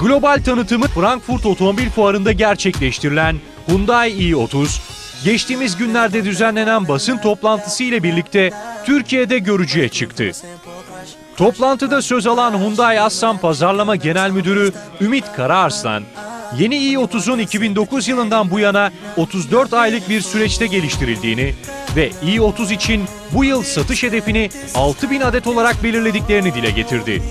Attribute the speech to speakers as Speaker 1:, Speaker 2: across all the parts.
Speaker 1: Global tanıtımı Frankfurt Otomobil Fuarı'nda gerçekleştirilen Hyundai i30, geçtiğimiz günlerde düzenlenen basın toplantısı ile birlikte Türkiye'de görücüye çıktı. Toplantıda söz alan Hyundai Aslan Pazarlama Genel Müdürü Ümit Karaarslan, yeni i30'un 2009 yılından bu yana 34 aylık bir süreçte geliştirildiğini ve i30 için bu yıl satış hedefini 6000 adet olarak belirlediklerini dile getirdi.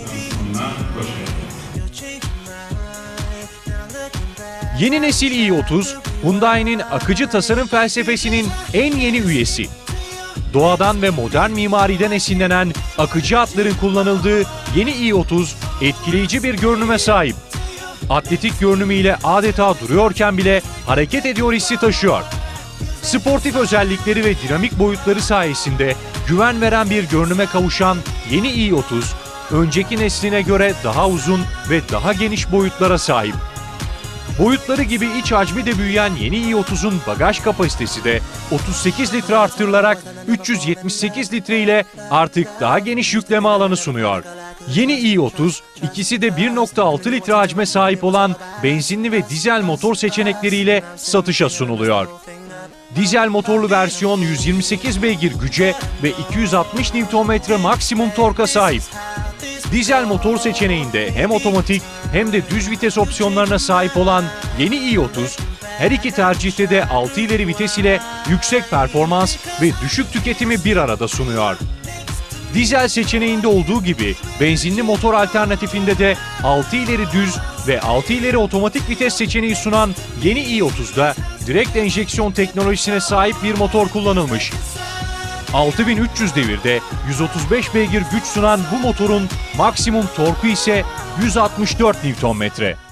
Speaker 1: Yeni nesil i30, Hyundai'nin akıcı tasarım felsefesinin en yeni üyesi. Doğadan ve modern mimariden esinlenen akıcı hatların kullanıldığı yeni i30 etkileyici bir görünüme sahip. Atletik görünümüyle adeta duruyorken bile hareket ediyor hissi taşıyor. Sportif özellikleri ve dinamik boyutları sayesinde güven veren bir görünüme kavuşan yeni i30, önceki nesline göre daha uzun ve daha geniş boyutlara sahip. Boyutları gibi iç hacmi de büyüyen yeni i30'un bagaj kapasitesi de 38 litre arttırılarak 378 litre ile artık daha geniş yükleme alanı sunuyor. Yeni i30 ikisi de 1.6 litre hacme sahip olan benzinli ve dizel motor seçenekleriyle satışa sunuluyor. Dizel motorlu versiyon 128 beygir güce ve 260 Nm maksimum torka sahip. Dizel motor seçeneğinde hem otomatik hem de düz vites opsiyonlarına sahip olan yeni i30, her iki tercihte de 6 ileri vites ile yüksek performans ve düşük tüketimi bir arada sunuyor. Dizel seçeneğinde olduğu gibi benzinli motor alternatifinde de 6 ileri düz ve 6 ileri otomatik vites seçeneği sunan yeni i30'da direkt enjeksiyon teknolojisine sahip bir motor kullanılmış. 6300 devirde 135 beygir güç sunan bu motorun maksimum torku ise 164 Nm.